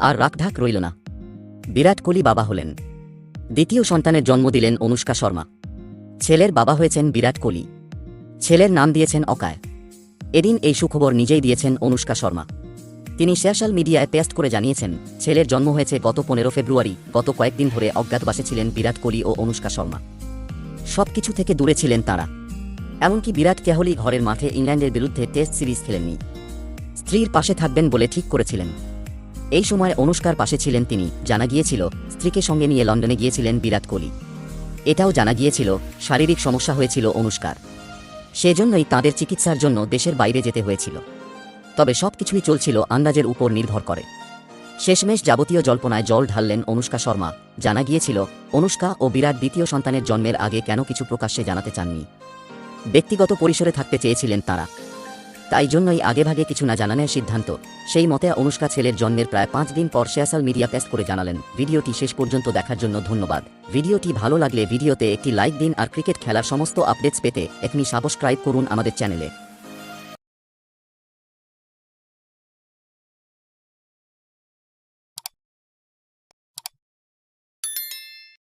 আর রাখঢাক রইল না। বিরাট কোহলি বাবা হলেন। দ্বিতীয় সন্তানের জন্ম দিলেন অনুষ্কা শর্মা। ছেলের বাবা হয়েছেন বিরাট কোহলি। ছেলের নাম দিয়েছেন অকায়। এদিন এই সুখবর নিজেই দিয়েছেন অনুষ্কা শর্মা। তিনি সোশ্যাল মিডিয়ায় পেস্ট করে জানিয়েছেন, ছেলের জন্ম হয়েছে গত পনেরো ফেব্রুয়ারি, গত কয়েকদিন ধরে অজ্ঞাতবাসে ছিলেন বিরাট কোহলি ও অনুষ্কা শর্মা। সবকিছু থেকে দূরে ছিলেন তাঁরা। এমনকি বিরাট কেহলি ঘরের মাঠে ইংল্যান্ডের বিরুদ্ধে টেস্ট সিরিজ খেলেননি। স্ত্রীর পাশে থাকবেন বলে ঠিক করেছিলেন। এই সময় অনুষ্কার পাশে ছিলেন তিনি। জানা গিয়েছিল, স্ত্রীকে সঙ্গে নিয়ে লন্ডনে গিয়েছিলেন বিরাট কোহলি। এটাও জানা গিয়েছিল, শারীরিক সমস্যা হয়েছিল অনুষ্কার। সেজন্যই তাঁদের চিকিৎসার জন্য দেশের বাইরে যেতে হয়েছিল। তবে সবকিছুই চলছিল আন্দাজের উপর নির্ভর করে। শেষমেশ যাবতীয় জল্পনায় জল ঢাললেন অনুষ্কা শর্মা। জানা গিয়েছিল, অনুষ্কা ও বিরাট দ্বিতীয় সন্তানের জন্মের আগে কেন কিছু প্রকাশ্যে জানাতে চাননি। ব্যক্তিগত পরিসরে থাকতে চেয়েছিলেন তারা। তাই জন্যই আগেভাগে কিছু না জানানোর সিদ্ধান্ত। সেই মতে অনুষ্কা ছেলের জন্মের প্রায় পাঁচ দিন পর সোশ্যাল মিডিয়া পেস্ট করে জানালেন। ভিডিওটি শেষ পর্যন্ত দেখার জন্য ধন্যবাদ। ভিডিওটি ভালো লাগলে ভিডিওতে একটি লাইক দিন আর ক্রিকেট খেলার সমস্ত আপডেটস পেতে এখনই সাবস্ক্রাইব করুন আমাদের চ্যানেলে।